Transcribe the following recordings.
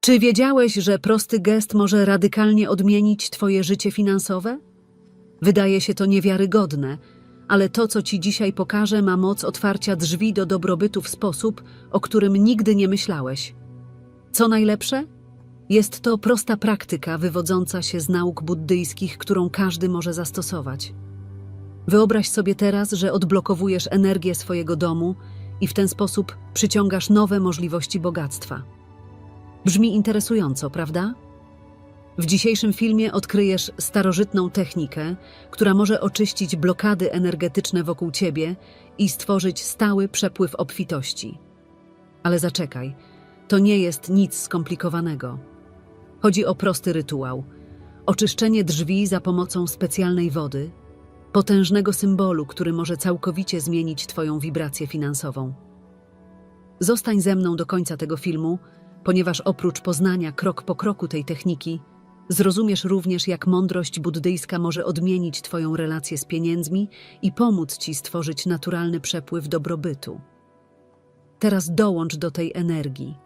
Czy wiedziałeś, że prosty gest może radykalnie odmienić Twoje życie finansowe? Wydaje się to niewiarygodne, ale to, co Ci dzisiaj pokażę, ma moc otwarcia drzwi do dobrobytu w sposób, o którym nigdy nie myślałeś. Co najlepsze? Jest to prosta praktyka wywodząca się z nauk buddyjskich, którą każdy może zastosować. Wyobraź sobie teraz, że odblokowujesz energię swojego domu i w ten sposób przyciągasz nowe możliwości bogactwa. Brzmi interesująco, prawda? W dzisiejszym filmie odkryjesz starożytną technikę, która może oczyścić blokady energetyczne wokół ciebie i stworzyć stały przepływ obfitości. Ale zaczekaj, to nie jest nic skomplikowanego. Chodzi o prosty rytuał: oczyszczenie drzwi za pomocą specjalnej wody, potężnego symbolu, który może całkowicie zmienić Twoją wibrację finansową. Zostań ze mną do końca tego filmu, ponieważ oprócz poznania krok po kroku tej techniki, zrozumiesz również, jak mądrość buddyjska może odmienić Twoją relację z pieniędzmi i pomóc Ci stworzyć naturalny przepływ dobrobytu. Teraz dołącz do tej energii.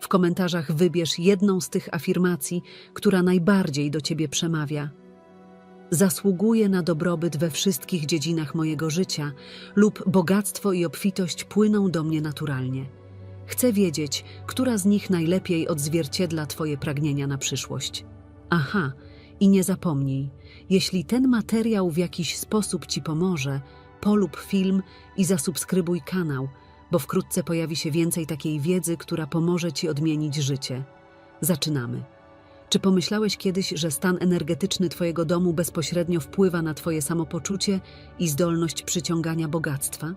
W komentarzach wybierz jedną z tych afirmacji, która najbardziej do Ciebie przemawia. Zasługuję na dobrobyt we wszystkich dziedzinach mojego życia lub bogactwo i obfitość płyną do mnie naturalnie. Chcę wiedzieć, która z nich najlepiej odzwierciedla Twoje pragnienia na przyszłość. Aha, i nie zapomnij, jeśli ten materiał w jakiś sposób Ci pomoże, polub film i zasubskrybuj kanał, bo wkrótce pojawi się więcej takiej wiedzy, która pomoże Ci odmienić życie. Zaczynamy. Czy pomyślałeś kiedyś, że stan energetyczny Twojego domu bezpośrednio wpływa na Twoje samopoczucie i zdolność przyciągania bogactwa?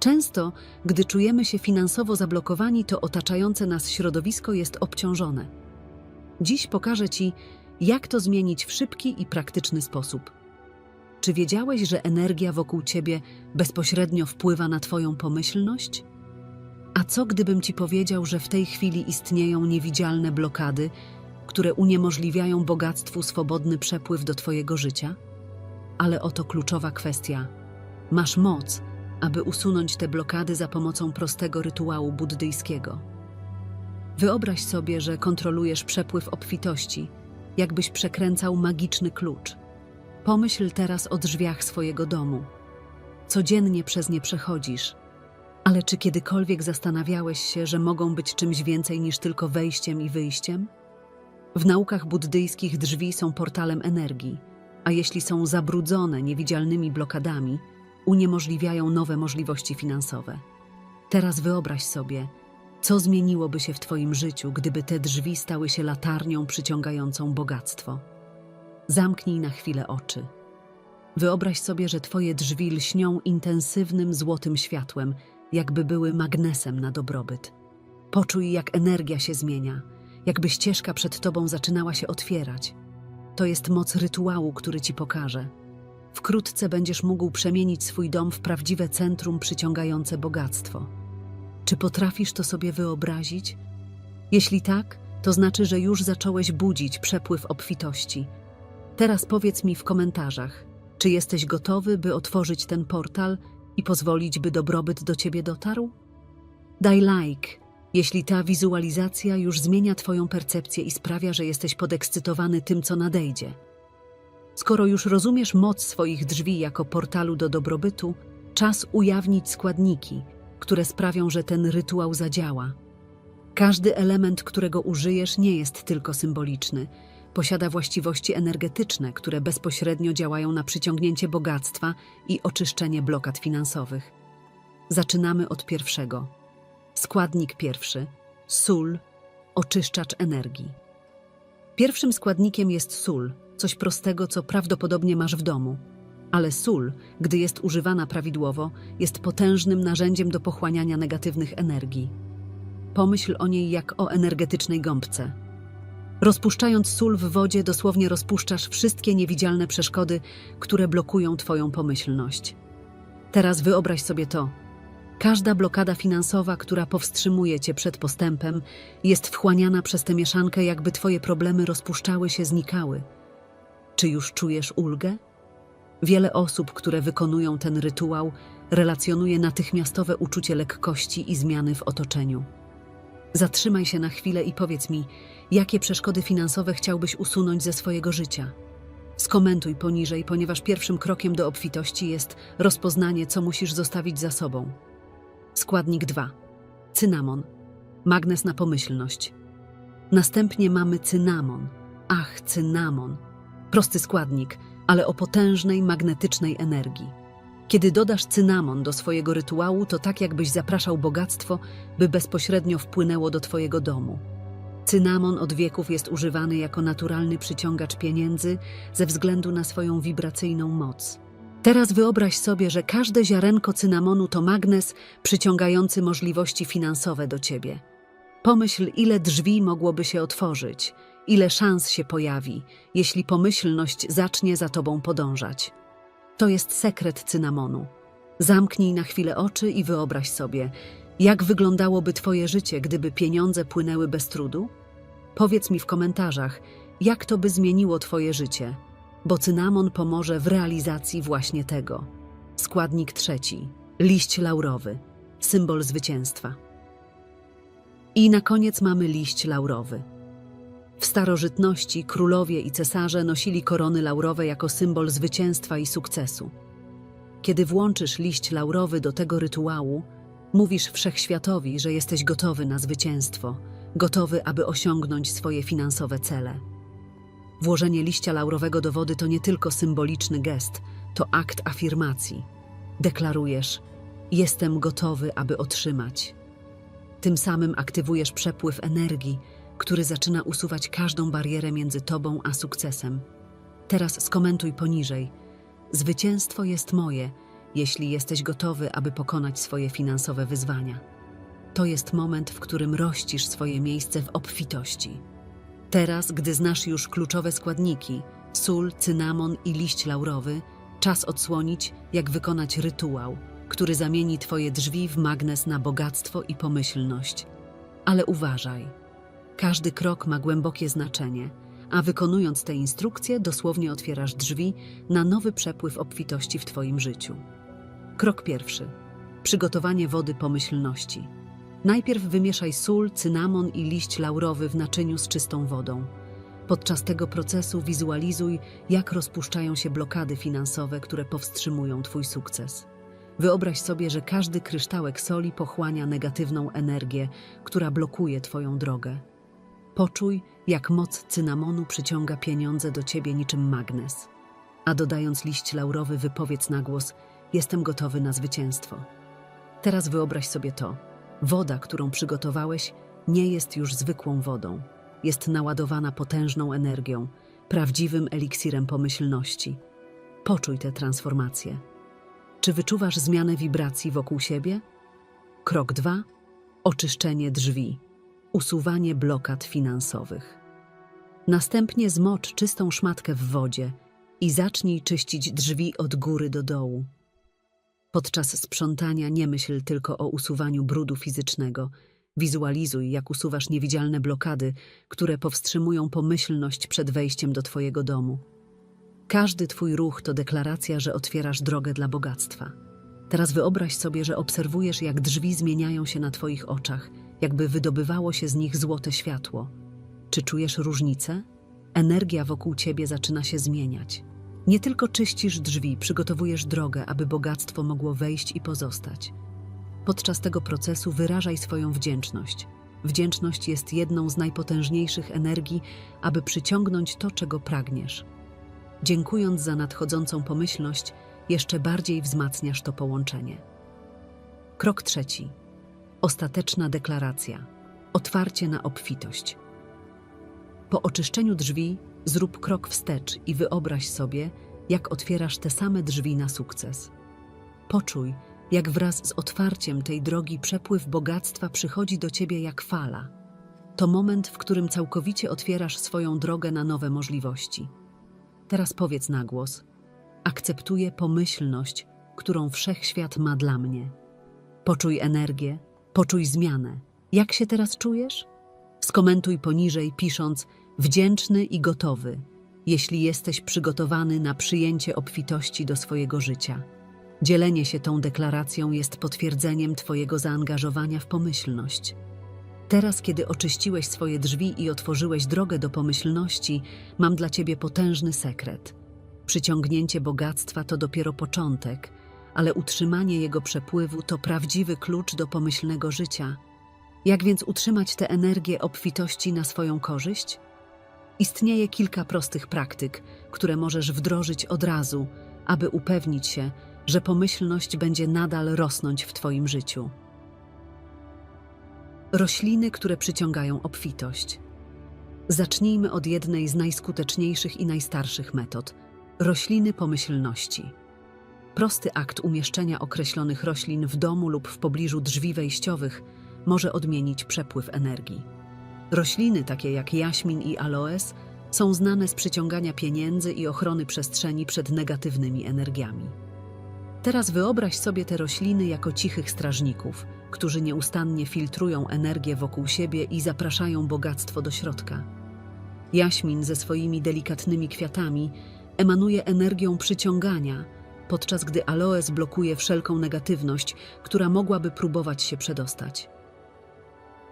Często, gdy czujemy się finansowo zablokowani, to otaczające nas środowisko jest obciążone. Dziś pokażę Ci, jak to zmienić w szybki i praktyczny sposób. Czy wiedziałeś, że energia wokół Ciebie bezpośrednio wpływa na Twoją pomyślność? A co gdybym Ci powiedział, że w tej chwili istnieją niewidzialne blokady, które uniemożliwiają bogactwu swobodny przepływ do Twojego życia? Ale oto kluczowa kwestia. Masz moc, aby usunąć te blokady za pomocą prostego rytuału buddyjskiego. Wyobraź sobie, że kontrolujesz przepływ obfitości, jakbyś przekręcał magiczny klucz. Pomyśl teraz o drzwiach swojego domu. Codziennie przez nie przechodzisz, ale czy kiedykolwiek zastanawiałeś się, że mogą być czymś więcej niż tylko wejściem i wyjściem? W naukach buddyjskich drzwi są portalem energii, a jeśli są zabrudzone niewidzialnymi blokadami, uniemożliwiają nowe możliwości finansowe. Teraz wyobraź sobie, co zmieniłoby się w Twoim życiu, gdyby te drzwi stały się latarnią przyciągającą bogactwo. Zamknij na chwilę oczy. Wyobraź sobie, że Twoje drzwi lśnią intensywnym złotym światłem, jakby były magnesem na dobrobyt. Poczuj, jak energia się zmienia, jakby ścieżka przed Tobą zaczynała się otwierać. To jest moc rytuału, który Ci pokażę. Wkrótce będziesz mógł przemienić swój dom w prawdziwe centrum przyciągające bogactwo. Czy potrafisz to sobie wyobrazić? Jeśli tak, to znaczy, że już zacząłeś budzić przepływ obfitości. Teraz powiedz mi w komentarzach, czy jesteś gotowy, by otworzyć ten portal i pozwolić, by dobrobyt do ciebie dotarł? Daj like, jeśli ta wizualizacja już zmienia Twoją percepcję i sprawia, że jesteś podekscytowany tym, co nadejdzie. Skoro już rozumiesz moc swoich drzwi jako portalu do dobrobytu, czas ujawnić składniki, które sprawią, że ten rytuał zadziała. Każdy element, którego użyjesz, nie jest tylko symboliczny. Posiada właściwości energetyczne, które bezpośrednio działają na przyciągnięcie bogactwa i oczyszczenie blokad finansowych. Zaczynamy od pierwszego. Składnik pierwszy sól, oczyszczacz energii. Pierwszym składnikiem jest sól, coś prostego, co prawdopodobnie masz w domu. Ale sól, gdy jest używana prawidłowo, jest potężnym narzędziem do pochłaniania negatywnych energii. Pomyśl o niej jak o energetycznej gąbce. Rozpuszczając sól w wodzie, dosłownie rozpuszczasz wszystkie niewidzialne przeszkody, które blokują Twoją pomyślność. Teraz wyobraź sobie to. Każda blokada finansowa, która powstrzymuje Cię przed postępem, jest wchłaniana przez tę mieszankę, jakby Twoje problemy rozpuszczały się, znikały. Czy już czujesz ulgę? Wiele osób, które wykonują ten rytuał, relacjonuje natychmiastowe uczucie lekkości i zmiany w otoczeniu. Zatrzymaj się na chwilę i powiedz mi, jakie przeszkody finansowe chciałbyś usunąć ze swojego życia. Skomentuj poniżej, ponieważ pierwszym krokiem do obfitości jest rozpoznanie, co musisz zostawić za sobą. Składnik 2. Cynamon. Magnes na pomyślność. Następnie mamy cynamon. Ach, cynamon. Prosty składnik, ale o potężnej magnetycznej energii. Kiedy dodasz cynamon do swojego rytuału, to tak jakbyś zapraszał bogactwo, by bezpośrednio wpłynęło do Twojego domu. Cynamon od wieków jest używany jako naturalny przyciągacz pieniędzy ze względu na swoją wibracyjną moc. Teraz wyobraź sobie, że każde ziarenko cynamonu to magnes przyciągający możliwości finansowe do ciebie. Pomyśl, ile drzwi mogłoby się otworzyć, ile szans się pojawi, jeśli pomyślność zacznie za tobą podążać. To jest sekret cynamonu. Zamknij na chwilę oczy i wyobraź sobie, jak wyglądałoby Twoje życie, gdyby pieniądze płynęły bez trudu? Powiedz mi w komentarzach, jak to by zmieniło Twoje życie, bo cynamon pomoże w realizacji właśnie tego. Składnik trzeci liść laurowy, symbol zwycięstwa. I na koniec mamy liść laurowy. W starożytności królowie i cesarze nosili korony laurowe jako symbol zwycięstwa i sukcesu. Kiedy włączysz liść laurowy do tego rytuału, mówisz wszechświatowi, że jesteś gotowy na zwycięstwo, gotowy, aby osiągnąć swoje finansowe cele. Włożenie liścia laurowego do wody to nie tylko symboliczny gest, to akt afirmacji. Deklarujesz: Jestem gotowy, aby otrzymać. Tym samym aktywujesz przepływ energii, który zaczyna usuwać każdą barierę między tobą a sukcesem. Teraz skomentuj poniżej. Zwycięstwo jest moje, jeśli jesteś gotowy, aby pokonać swoje finansowe wyzwania. To jest moment, w którym rościsz swoje miejsce w obfitości. Teraz, gdy znasz już kluczowe składniki sól, cynamon i liść laurowy, czas odsłonić, jak wykonać rytuał, który zamieni Twoje drzwi w magnes na bogactwo i pomyślność. Ale uważaj, każdy krok ma głębokie znaczenie, a wykonując te instrukcje, dosłownie otwierasz drzwi na nowy przepływ obfitości w Twoim życiu. Krok pierwszy. Przygotowanie wody pomyślności. Najpierw wymieszaj sól, cynamon i liść laurowy w naczyniu z czystą wodą. Podczas tego procesu wizualizuj, jak rozpuszczają się blokady finansowe, które powstrzymują Twój sukces. Wyobraź sobie, że każdy kryształek soli pochłania negatywną energię, która blokuje Twoją drogę. Poczuj, jak moc cynamonu przyciąga pieniądze do Ciebie niczym magnes. A dodając liść laurowy, wypowiedz na głos: Jestem gotowy na zwycięstwo. Teraz wyobraź sobie to. Woda, którą przygotowałeś, nie jest już zwykłą wodą. Jest naładowana potężną energią, prawdziwym eliksirem pomyślności. Poczuj tę transformację. Czy wyczuwasz zmianę wibracji wokół siebie? Krok 2. Oczyszczenie drzwi. Usuwanie blokad finansowych. Następnie zmocz czystą szmatkę w wodzie i zacznij czyścić drzwi od góry do dołu. Podczas sprzątania nie myśl tylko o usuwaniu brudu fizycznego. Wizualizuj, jak usuwasz niewidzialne blokady, które powstrzymują pomyślność przed wejściem do Twojego domu. Każdy Twój ruch to deklaracja, że otwierasz drogę dla bogactwa. Teraz wyobraź sobie, że obserwujesz, jak drzwi zmieniają się na Twoich oczach, jakby wydobywało się z nich złote światło. Czy czujesz różnicę? Energia wokół Ciebie zaczyna się zmieniać. Nie tylko czyścisz drzwi, przygotowujesz drogę, aby bogactwo mogło wejść i pozostać. Podczas tego procesu wyrażaj swoją wdzięczność. Wdzięczność jest jedną z najpotężniejszych energii, aby przyciągnąć to, czego pragniesz. Dziękując za nadchodzącą pomyślność, jeszcze bardziej wzmacniasz to połączenie. Krok trzeci. Ostateczna deklaracja. Otwarcie na obfitość. Po oczyszczeniu drzwi zrób krok wstecz i wyobraź sobie, jak otwierasz te same drzwi na sukces. Poczuj, jak wraz z otwarciem tej drogi przepływ bogactwa przychodzi do ciebie jak fala. To moment, w którym całkowicie otwierasz swoją drogę na nowe możliwości. Teraz powiedz na głos: Akceptuję pomyślność, którą wszechświat ma dla mnie. Poczuj energię, poczuj zmianę. Jak się teraz czujesz? Skomentuj poniżej, pisząc wdzięczny i gotowy, jeśli jesteś przygotowany na przyjęcie obfitości do swojego życia. Dzielenie się tą deklaracją jest potwierdzeniem Twojego zaangażowania w pomyślność. Teraz, kiedy oczyściłeś swoje drzwi i otworzyłeś drogę do pomyślności, mam dla ciebie potężny sekret. Przyciągnięcie bogactwa to dopiero początek, ale utrzymanie jego przepływu to prawdziwy klucz do pomyślnego życia. Jak więc utrzymać tę energię obfitości na swoją korzyść? Istnieje kilka prostych praktyk, które możesz wdrożyć od razu, aby upewnić się, że pomyślność będzie nadal rosnąć w Twoim życiu. Rośliny, które przyciągają obfitość. Zacznijmy od jednej z najskuteczniejszych i najstarszych metod rośliny pomyślności. Prosty akt umieszczenia określonych roślin w domu lub w pobliżu drzwi wejściowych może odmienić przepływ energii. Rośliny takie jak jaśmin i aloes są znane z przyciągania pieniędzy i ochrony przestrzeni przed negatywnymi energiami. Teraz wyobraź sobie te rośliny jako cichych strażników, którzy nieustannie filtrują energię wokół siebie i zapraszają bogactwo do środka. Jaśmin ze swoimi delikatnymi kwiatami emanuje energią przyciągania, podczas gdy aloes blokuje wszelką negatywność, która mogłaby próbować się przedostać.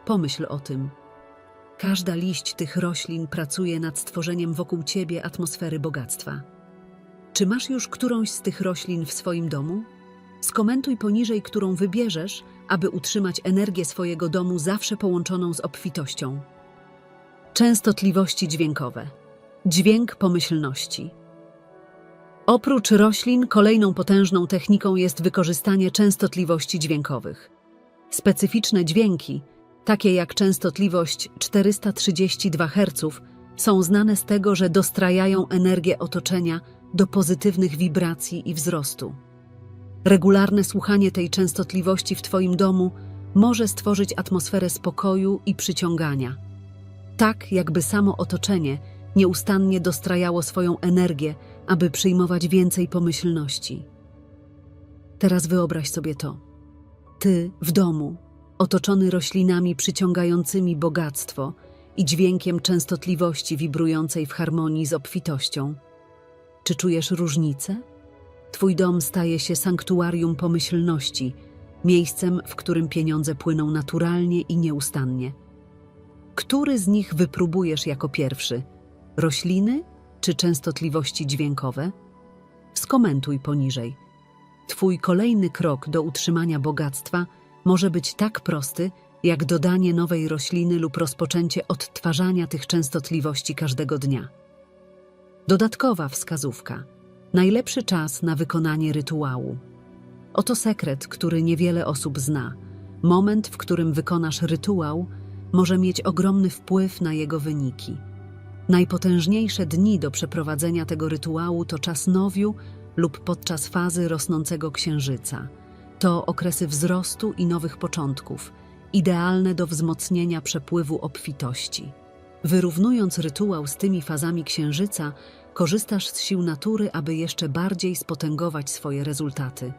Pomyśl o tym. Każda liść tych roślin pracuje nad stworzeniem wokół ciebie atmosfery bogactwa. Czy masz już którąś z tych roślin w swoim domu? Skomentuj poniżej, którą wybierzesz, aby utrzymać energię swojego domu zawsze połączoną z obfitością. Częstotliwości dźwiękowe. Dźwięk pomyślności. Oprócz roślin, kolejną potężną techniką jest wykorzystanie częstotliwości dźwiękowych. Specyficzne dźwięki, takie jak częstotliwość 432 Hz, są znane z tego, że dostrajają energię otoczenia do pozytywnych wibracji i wzrostu. Regularne słuchanie tej częstotliwości w Twoim domu może stworzyć atmosferę spokoju i przyciągania. Tak, jakby samo otoczenie nieustannie dostrajało swoją energię, aby przyjmować więcej pomyślności. Teraz wyobraź sobie to. Ty w domu, otoczony roślinami przyciągającymi bogactwo i dźwiękiem częstotliwości wibrującej w harmonii z obfitością. Czy czujesz różnicę? Twój dom staje się sanktuarium pomyślności, miejscem, w którym pieniądze płyną naturalnie i nieustannie. Który z nich wypróbujesz jako pierwszy? Rośliny czy częstotliwości dźwiękowe? Skomentuj poniżej. Twój kolejny krok do utrzymania bogactwa może być tak prosty, jak dodanie nowej rośliny lub rozpoczęcie odtwarzania tych częstotliwości każdego dnia. Dodatkowa wskazówka. Najlepszy czas na wykonanie rytuału. Oto sekret, który niewiele osób zna. Moment, w którym wykonasz rytuał, może mieć ogromny wpływ na jego wyniki. Najpotężniejsze dni do przeprowadzenia tego rytuału to czas nowiu lub podczas fazy rosnącego księżyca. To okresy wzrostu i nowych początków, idealne do wzmocnienia przepływu obfitości. Wyrównując rytuał z tymi fazami księżyca, korzystasz z sił natury, aby jeszcze bardziej spotęgować swoje rezultaty.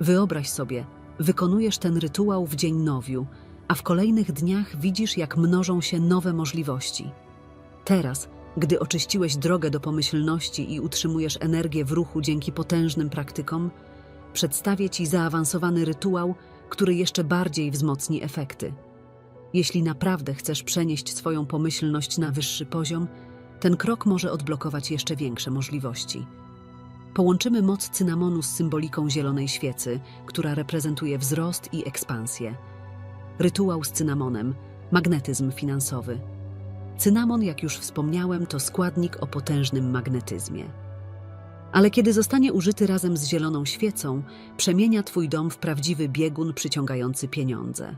Wyobraź sobie, wykonujesz ten rytuał w dzień nowiu, a w kolejnych dniach widzisz, jak mnożą się nowe możliwości. Teraz, gdy oczyściłeś drogę do pomyślności i utrzymujesz energię w ruchu dzięki potężnym praktykom, przedstawię Ci zaawansowany rytuał, który jeszcze bardziej wzmocni efekty. Jeśli naprawdę chcesz przenieść swoją pomyślność na wyższy poziom, ten krok może odblokować jeszcze większe możliwości. Połączymy moc cynamonu z symboliką zielonej świecy, która reprezentuje wzrost i ekspansję. Rytuał z cynamonem, magnetyzm finansowy. Cynamon, jak już wspomniałem, to składnik o potężnym magnetyzmie. Ale kiedy zostanie użyty razem z zieloną świecą, przemienia Twój dom w prawdziwy biegun przyciągający pieniądze.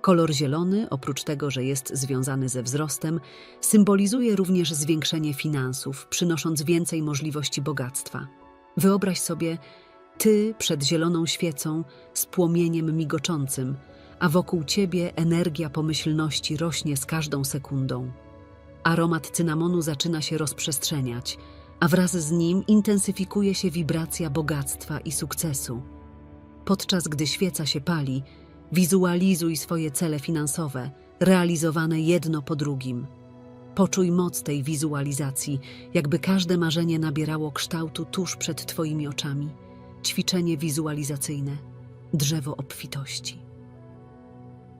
Kolor zielony, oprócz tego, że jest związany ze wzrostem, symbolizuje również zwiększenie finansów, przynosząc więcej możliwości bogactwa. Wyobraź sobie, ty przed zieloną świecą z płomieniem migoczącym, a wokół ciebie energia pomyślności rośnie z każdą sekundą. Aromat cynamonu zaczyna się rozprzestrzeniać, a wraz z nim intensyfikuje się wibracja bogactwa i sukcesu. Podczas gdy świeca się pali, wizualizuj swoje cele finansowe, realizowane jedno po drugim. Poczuj moc tej wizualizacji, jakby każde marzenie nabierało kształtu tuż przed Twoimi oczami. Ćwiczenie wizualizacyjne drzewo obfitości.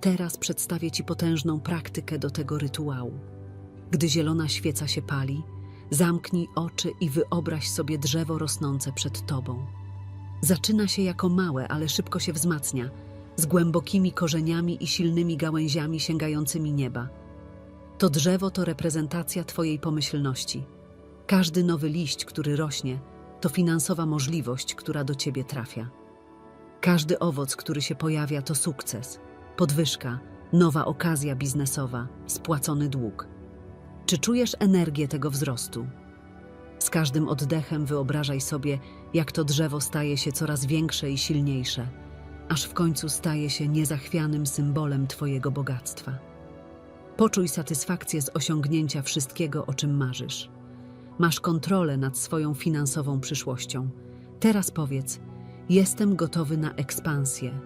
Teraz przedstawię Ci potężną praktykę do tego rytuału. Gdy zielona świeca się pali, zamknij oczy i wyobraź sobie drzewo rosnące przed Tobą. Zaczyna się jako małe, ale szybko się wzmacnia, z głębokimi korzeniami i silnymi gałęziami sięgającymi nieba. To drzewo to reprezentacja Twojej pomyślności. Każdy nowy liść, który rośnie, to finansowa możliwość, która do Ciebie trafia. Każdy owoc, który się pojawia, to sukces, podwyżka, nowa okazja biznesowa, spłacony dług. Czy czujesz energię tego wzrostu? Z każdym oddechem wyobrażaj sobie, jak to drzewo staje się coraz większe i silniejsze, aż w końcu staje się niezachwianym symbolem Twojego bogactwa. Poczuj satysfakcję z osiągnięcia wszystkiego, o czym marzysz. Masz kontrolę nad swoją finansową przyszłością. Teraz powiedz: Jestem gotowy na ekspansję.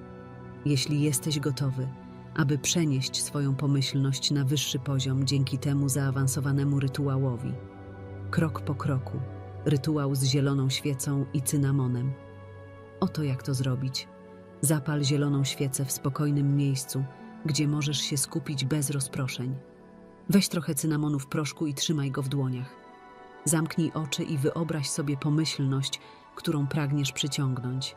Jeśli jesteś gotowy, aby przenieść swoją pomyślność na wyższy poziom dzięki temu zaawansowanemu rytuałowi. Krok po kroku, rytuał z zieloną świecą i cynamonem. Oto jak to zrobić. Zapal zieloną świecę w spokojnym miejscu, gdzie możesz się skupić bez rozproszeń. Weź trochę cynamonu w proszku i trzymaj go w dłoniach. Zamknij oczy i wyobraź sobie pomyślność, którą pragniesz przyciągnąć.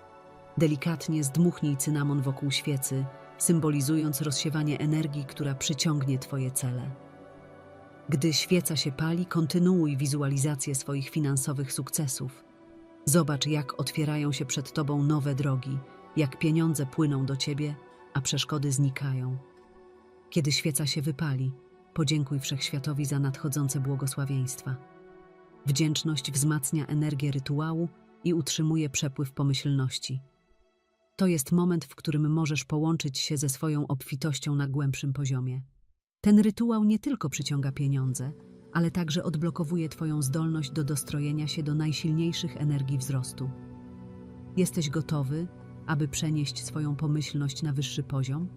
Delikatnie zdmuchnij cynamon wokół świecy, symbolizując rozsiewanie energii, która przyciągnie Twoje cele. Gdy świeca się pali, kontynuuj wizualizację swoich finansowych sukcesów. Zobacz, jak otwierają się przed Tobą nowe drogi, jak pieniądze płyną do Ciebie, a przeszkody znikają. Kiedy świeca się wypali, podziękuj Wszechświatowi za nadchodzące błogosławieństwa. Wdzięczność wzmacnia energię rytuału i utrzymuje przepływ pomyślności. To jest moment, w którym możesz połączyć się ze swoją obfitością na głębszym poziomie. Ten rytuał nie tylko przyciąga pieniądze, ale także odblokowuje Twoją zdolność do dostrojenia się do najsilniejszych energii wzrostu. Jesteś gotowy, aby przenieść swoją pomyślność na wyższy poziom?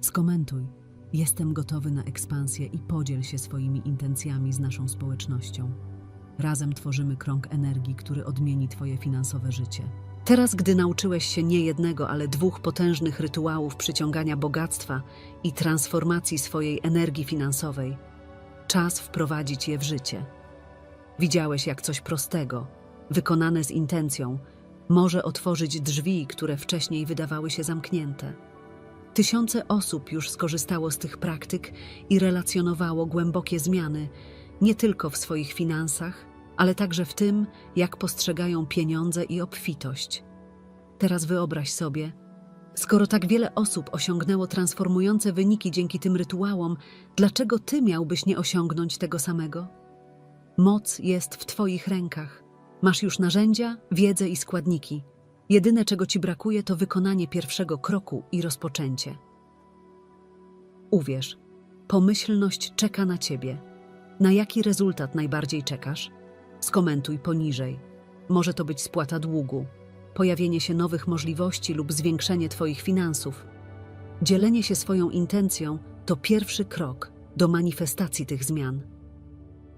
Skomentuj. Jestem gotowy na ekspansję i podziel się swoimi intencjami z naszą społecznością. Razem tworzymy krąg energii, który odmieni Twoje finansowe życie. Teraz, gdy nauczyłeś się nie jednego, ale dwóch potężnych rytuałów przyciągania bogactwa i transformacji swojej energii finansowej, czas wprowadzić je w życie. Widziałeś, jak coś prostego, wykonane z intencją, może otworzyć drzwi, które wcześniej wydawały się zamknięte. Tysiące osób już skorzystało z tych praktyk i relacjonowało głębokie zmiany nie tylko w swoich finansach, ale także w tym, jak postrzegają pieniądze i obfitość. Teraz wyobraź sobie, skoro tak wiele osób osiągnęło transformujące wyniki dzięki tym rytuałom, dlaczego ty miałbyś nie osiągnąć tego samego? Moc jest w Twoich rękach. Masz już narzędzia, wiedzę i składniki. Jedyne, czego Ci brakuje, to wykonanie pierwszego kroku i rozpoczęcie. Uwierz, pomyślność czeka na Ciebie. Na jaki rezultat najbardziej czekasz? Skomentuj poniżej. Może to być spłata długu, pojawienie się nowych możliwości lub zwiększenie Twoich finansów. Dzielenie się swoją intencją to pierwszy krok do manifestacji tych zmian.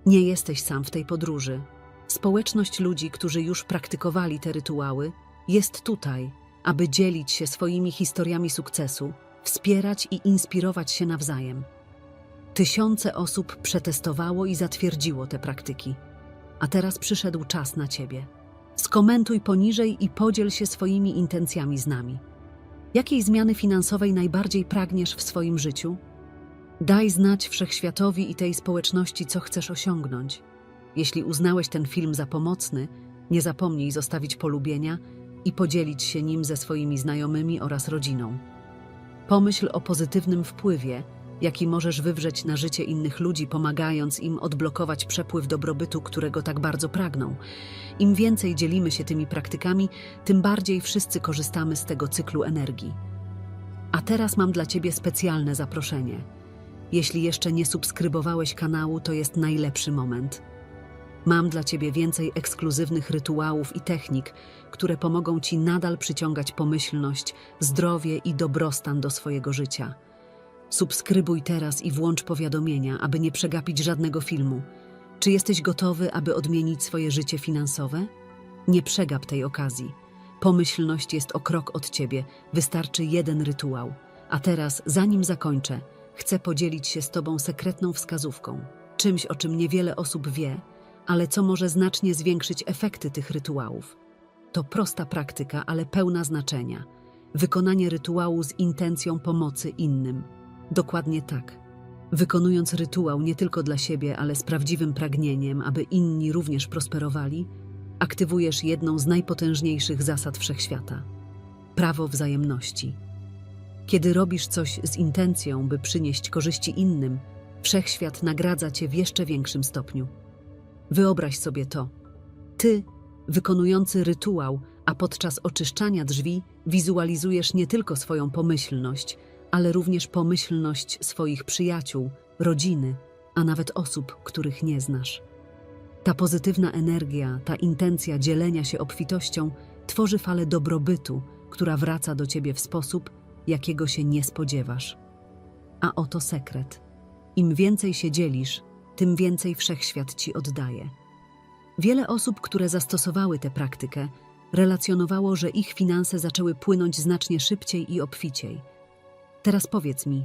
Nie jesteś sam w tej podróży. Społeczność ludzi, którzy już praktykowali te rytuały, jest tutaj, aby dzielić się swoimi historiami sukcesu, wspierać i inspirować się nawzajem. Tysiące osób przetestowało i zatwierdziło te praktyki. A teraz przyszedł czas na Ciebie. Skomentuj poniżej i podziel się swoimi intencjami z nami. Jakiej zmiany finansowej najbardziej pragniesz w swoim życiu? Daj znać wszechświatowi i tej społeczności, co chcesz osiągnąć. Jeśli uznałeś ten film za pomocny, nie zapomnij zostawić polubienia i podzielić się nim ze swoimi znajomymi oraz rodziną. Pomyśl o pozytywnym wpływie, jaki możesz wywrzeć na życie innych ludzi, pomagając im odblokować przepływ dobrobytu, którego tak bardzo pragną. Im więcej dzielimy się tymi praktykami, tym bardziej wszyscy korzystamy z tego cyklu energii. A teraz mam dla Ciebie specjalne zaproszenie. Jeśli jeszcze nie subskrybowałeś kanału, to jest najlepszy moment. Mam dla Ciebie więcej ekskluzywnych rytuałów i technik, które pomogą Ci nadal przyciągać pomyślność, zdrowie i dobrostan do swojego życia. Subskrybuj teraz i włącz powiadomienia, aby nie przegapić żadnego filmu. Czy jesteś gotowy, aby odmienić swoje życie finansowe? Nie przegap tej okazji. Pomyślność jest o krok od ciebie, wystarczy jeden rytuał. A teraz, zanim zakończę, chcę podzielić się z Tobą sekretną wskazówką, czymś, o czym niewiele osób wie, ale co może znacznie zwiększyć efekty tych rytuałów. To prosta praktyka, ale pełna znaczenia. Wykonanie rytuału z intencją pomocy innym. Dokładnie tak. Wykonując rytuał nie tylko dla siebie, ale z prawdziwym pragnieniem, aby inni również prosperowali, aktywujesz jedną z najpotężniejszych zasad wszechświata prawo wzajemności. Kiedy robisz coś z intencją, by przynieść korzyści innym, wszechświat nagradza cię w jeszcze większym stopniu. Wyobraź sobie to. Ty, wykonujący rytuał, a podczas oczyszczania drzwi wizualizujesz nie tylko swoją pomyślność, ale również pomyślność swoich przyjaciół, rodziny, a nawet osób, których nie znasz. Ta pozytywna energia, ta intencja dzielenia się obfitością tworzy falę dobrobytu, która wraca do ciebie w sposób, jakiego się nie spodziewasz. A oto sekret. Im więcej się dzielisz, tym więcej wszechświat ci oddaje. Wiele osób, które zastosowały tę praktykę, relacjonowało, że ich finanse zaczęły płynąć znacznie szybciej i obficiej. Teraz powiedz mi,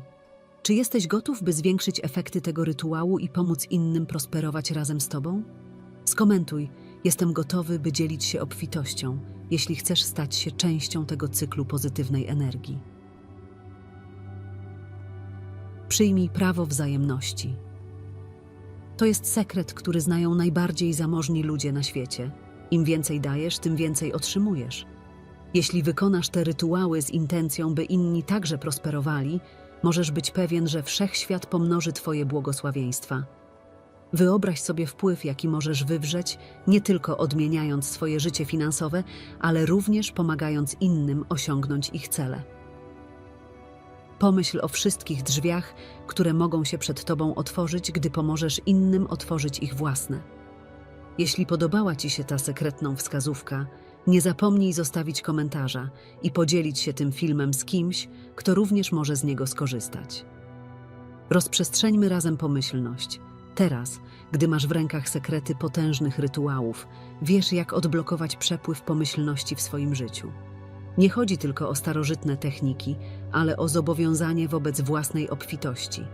czy jesteś gotów, by zwiększyć efekty tego rytuału i pomóc innym prosperować razem z tobą? Skomentuj, jestem gotowy, by dzielić się obfitością, jeśli chcesz stać się częścią tego cyklu pozytywnej energii. Przyjmij prawo wzajemności. To jest sekret, który znają najbardziej zamożni ludzie na świecie. Im więcej dajesz, tym więcej otrzymujesz. Jeśli wykonasz te rytuały z intencją, by inni także prosperowali, możesz być pewien, że wszechświat pomnoży Twoje błogosławieństwa. Wyobraź sobie wpływ, jaki możesz wywrzeć, nie tylko odmieniając swoje życie finansowe, ale również pomagając innym osiągnąć ich cele. Pomyśl o wszystkich drzwiach, które mogą się przed Tobą otworzyć, gdy pomożesz innym otworzyć ich własne. Jeśli podobała Ci się ta sekretną wskazówka, nie zapomnij zostawić komentarza i podzielić się tym filmem z kimś, kto również może z niego skorzystać. Rozprzestrzeńmy razem pomyślność. Teraz, gdy masz w rękach sekrety potężnych rytuałów, wiesz, jak odblokować przepływ pomyślności w swoim życiu. Nie chodzi tylko o starożytne techniki, ale o zobowiązanie wobec własnej obfitości.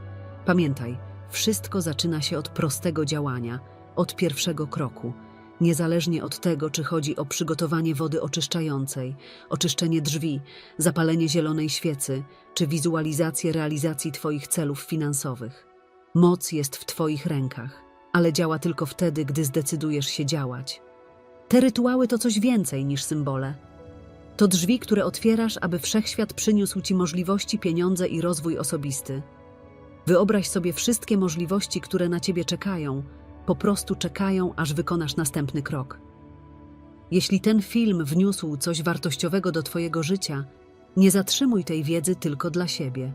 Pamiętaj, wszystko zaczyna się od prostego działania, od pierwszego kroku. Niezależnie od tego, czy chodzi o przygotowanie wody oczyszczającej, oczyszczenie drzwi, zapalenie zielonej świecy, czy wizualizację realizacji Twoich celów finansowych. Moc jest w Twoich rękach, ale działa tylko wtedy, gdy zdecydujesz się działać. Te rytuały to coś więcej niż symbole. To drzwi, które otwierasz, aby wszechświat przyniósł Ci możliwości, pieniądze i rozwój osobisty. Wyobraź sobie wszystkie możliwości, które na Ciebie czekają, po prostu czekają, aż wykonasz następny krok. Jeśli ten film wniósł coś wartościowego do Twojego życia, nie zatrzymuj tej wiedzy tylko dla siebie.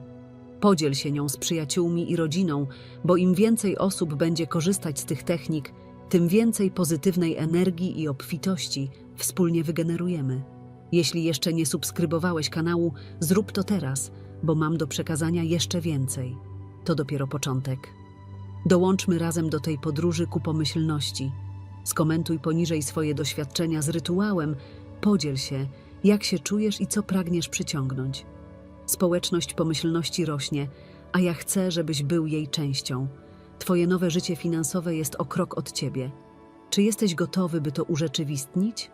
Podziel się nią z przyjaciółmi i rodziną, bo im więcej osób będzie korzystać z tych technik, tym więcej pozytywnej energii i obfitości wspólnie wygenerujemy. Jeśli jeszcze nie subskrybowałeś kanału, zrób to teraz, bo mam do przekazania jeszcze więcej. To dopiero początek. Dołączmy razem do tej podróży ku pomyślności. Skomentuj poniżej swoje doświadczenia z rytuałem, podziel się, jak się czujesz i co pragniesz przyciągnąć. Społeczność pomyślności rośnie, a ja chcę, żebyś był jej częścią. Twoje nowe życie finansowe jest o krok od ciebie. Czy jesteś gotowy, by to urzeczywistnić?